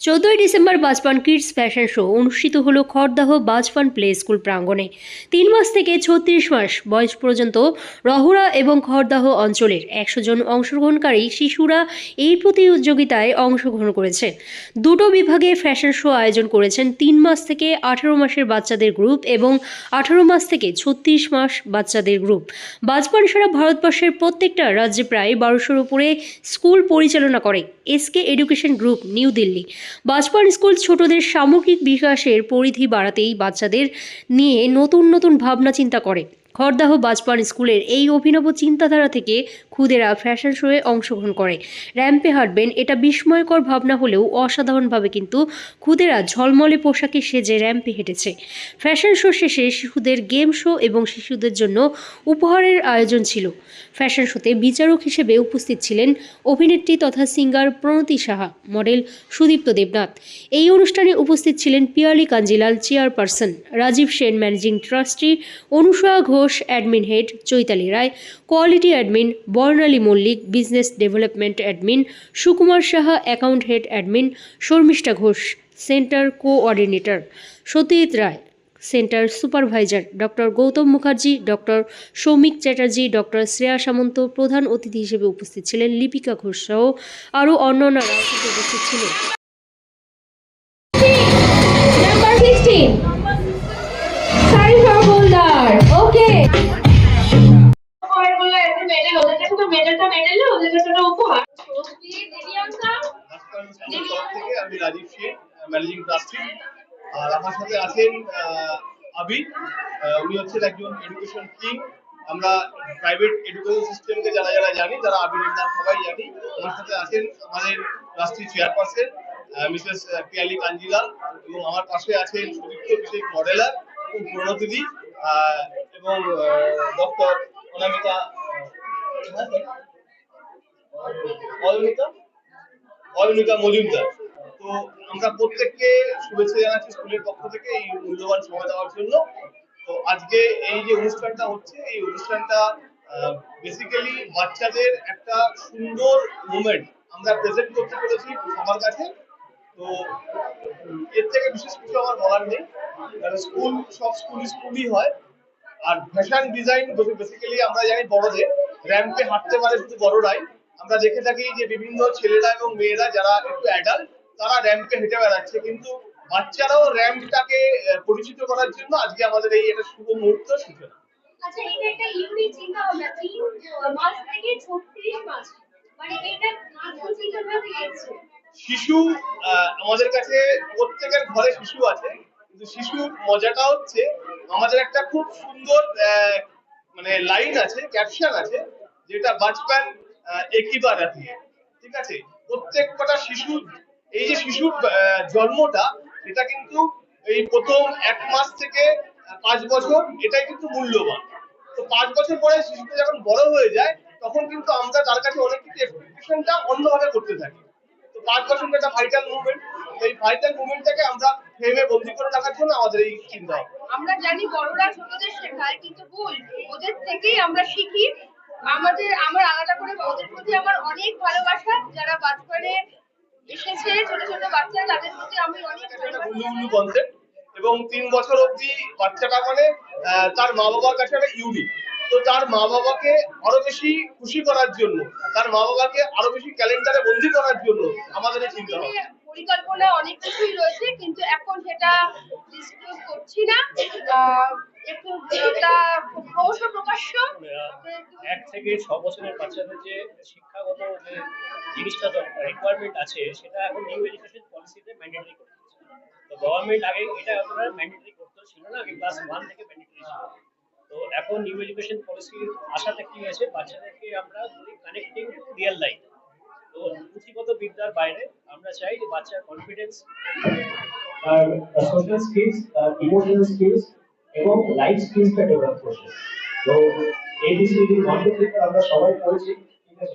চোদ্দই December Bachpan kids fashion show অনুষ্ঠিত হলো খড়দাহ বাজপান প্লে স্কুল প্রাঙ্গণে। তিন মাস থেকে ছত্রিশ মাস বয়স পর্যন্ত রহুরা এবং খড়দাহ অঞ্চলের একশো জন অংশগ্রহণকারী শিশুরা এই প্রতিযোগিতায় অংশগ্রহণ করেছে। দুটো বিভাগে ফ্যাশন শো আয়োজন করেছেন তিন মাস থেকে আঠারো মাসের বাচ্চাদের গ্রুপ এবং আঠারো মাস থেকে ছত্রিশ মাস বাচ্চাদের গ্রুপ। বাজপান সারা ভারতবর্ষের প্রত্যেকটা রাজ্যে প্রায় বারোশোর উপরে স্কুল পরিচালনা করে SK education group New Delhi. Bachpan school ছোটদের সামগ্রিক বিকাশের পরিধি বাড়াতেই বাচ্চাদের নিয়ে নতুন নতুন ভাবনা চিন্তা করে। খড়দাহ বাজপান স্কুলের এই অভিনব চিন্তাধারা থেকে খুদেরা ফ্যাশন শোয়ে অংশগ্রহণ করে। র্যাম্পে হাঁটবেন, এটা বিস্ময়কর ভাবনা হলেও অসাধারণভাবে কিন্তু খুদেরা ঝলমলে পোশাকে সেজে র্যাম্পে হেঁটেছে। ফ্যাশন শো শেষে শিশুদের গেম শো এবং শিশুদের জন্য উপহারের আয়োজন ছিল। ফ্যাশন শোতে বিচারক হিসেবে উপস্থিত ছিলেন অভিনেত্রী তথা সিঙ্গার প্রণতি সাহা মডেল সুদীপ্ত দেবনাথ। এই অনুষ্ঠানে উপস্থিত ছিলেন Piyali Kanjilal chairperson Rajib Sen managing trustee Anusuya Ghosh admin head Chaitali Roy quality admin Barnali Mallick business development admin Sukumar Saha account head admin Sharmistha Ghosh centre coordinator Satit Roy centre supervisor doctor Gautam Mukherjee doctor Soumik Chatterjee doctor Shreya Samanta, প্রধান অতিথি হিসেবে উপস্থিত ছিলেন লিপিকা ঘোষ সহ আরও অন্যান্যরাও কিন্তু উপস্থিত ছিলেন। ম্যানেজিং ট্রাস্টি আর আমার সাথে আছেন আহ, উনি হচ্ছেন একজন এডুকেশন আমরা প্রাইভেট এডুকেশন সিস্টেমকে যারা যারা জানি তারা নাম সবাই জানি। আমার সাথে আছেন আমাদের চেয়ারপারসন মিসেস পিয়ালি এবং আমার পাশে আছেন সুদীপ্ত বিশেষ মডেলার এবং প্রণতিদি এবং ডক্টর অনামিকা অয়নিকা মজুমদার। তো আমরা প্রত্যেককে শুভেচ্ছা জানাচ্ছি স্কুলের পক্ষ থেকে এই মূল্যবান সময় দেওয়ার জন্য। তো আজকে এই যে অনুষ্ঠানটা হচ্ছে, এই অনুষ্ঠানটা বেসিক্যালি বাচ্চাদের একটা সুন্দর মোমেন্ট আমরা প্রেজেন্ট করতে পেরেছি সবার কাছে। তো এর থেকে বিশেষ কিছু আমার বলার নেই, কারণ স্কুল, সব স্কুল স্কুলই হয়। আর ফ্যাশন ডিজাইন বেসিক্যালি আমরা জানি বড়দের। র্যাম্পে হাঁটতে পারে শুধু বড়রাই। আমরা দেখে থাকি যে বিভিন্ন ছেলেরা এবং মেয়েরা যারা একটু অ্যাডাল্ট তারা র্যাম্পে হেঁটে বেড়াচ্ছে কিন্তু বাচ্চারাও র্যাম্পটাকে পরিচিত করার জন্য আজকে আমাদের এই একটা শুভ মুহূর্ত সূচনা আচ্ছা এটা একটা ইউনিক চিন্তা ভাবনা তিন মাস থেকে ছত্রিশ মাস মানে এটা কোন চিন্তা ভাবনা এসেছে। শিশু আমাদের কাছে প্রত্যেকের ঘরে শিশু আছে কিন্তু শিশুর মজাটা হচ্ছে আমাদের একটা খুব সুন্দর মানে লাইন আছে ক্যাপশন আছে যেটা বাচপান একই বার ঠিক আছে? প্রত্যেক কটা শিশু এই যে শিশুর জন্মটা, এটা কিন্তু এই প্রথম এক মাস থেকে পাঁচ বছর, এটাই কিন্তু মূল্যবান। তো পাঁচ বছর পরে শিশুটা যখন বড় হয়ে যায়, তখন কিন্তু আমরা তার কাছে অনেক কিছু এক্সপেকটেশনটা অন্যভাবে করতে থাকি। তো পাঁচ বছর একটা ভাইটাল মুভমেন্ট এই ভাইটাল মুভমেন্টটাকে আমরা ফ্রেমে বন্দি করে রাখার জন্য আমাদের এই চিন্তা আমরা জানি বড়রা ছোটদের শেখায়, কিন্তু ভুল, ওদের থেকেই আমরা শিখি। আমাদের, আমার আলাদা করে, ওদের প্রতি আমার অনেক ভালোবাসা, যারা বাচ্চারে এসেছে ছোট ছোট বাচ্চা তাদের প্রতি আমি অনেক কনসেপ্ট এবং তিন বছর অবধি বাচ্চাটা মানে তার মা বাবার কাছে একটা ইউনিক তো তার মা বাবাকে আরও বেশি খুশি করার জন্য তার মা বাবাকে আরও বেশি ক্যালেন্ডারে বন্দি করার জন্য আমাদের চিন্তা ভাবনা পরিকল্পনা অনেক কিছুই রয়েছে কিন্তু এখন সেটা ডিসক্লোজ করছি না। এটা ক্রমশ প্রকাশ্য। এক থেকে ছ বছরের বাচ্চাদের যে শিক্ষাগত যে জিনিসটা রিকোয়ারমেন্ট আছে সেটা এখন নিউ এডুকেশন পলিসিতে ম্যান্ডেটরি করে দিয়েছে তো গভর্নমেন্ট আগে এটা আপনার ম্যান্ডেটরি করতে ছিল না আগে ক্লাস ওয়ান থেকে ম্যান্ডেটরি ছিল। তো এখন নিউ এডুকেশন পলিসির আশাতে কি হয়েছে বাচ্চাদেরকে আমরা কানেক্টিং রিয়েল লাইফ তো পুঁথিগত বিদ্যার বাইরে আমরা চাই যে বাচ্চার কনফিডেন্স আর সোশ্যাল স্কিলস ইমোশনাল স্কিলস এবং লাইফ স্কিলসটা ডেভেলপ করছে। তো এই বিষয়ে যে কন্টেন্ট আমরা সবাই পড়েছি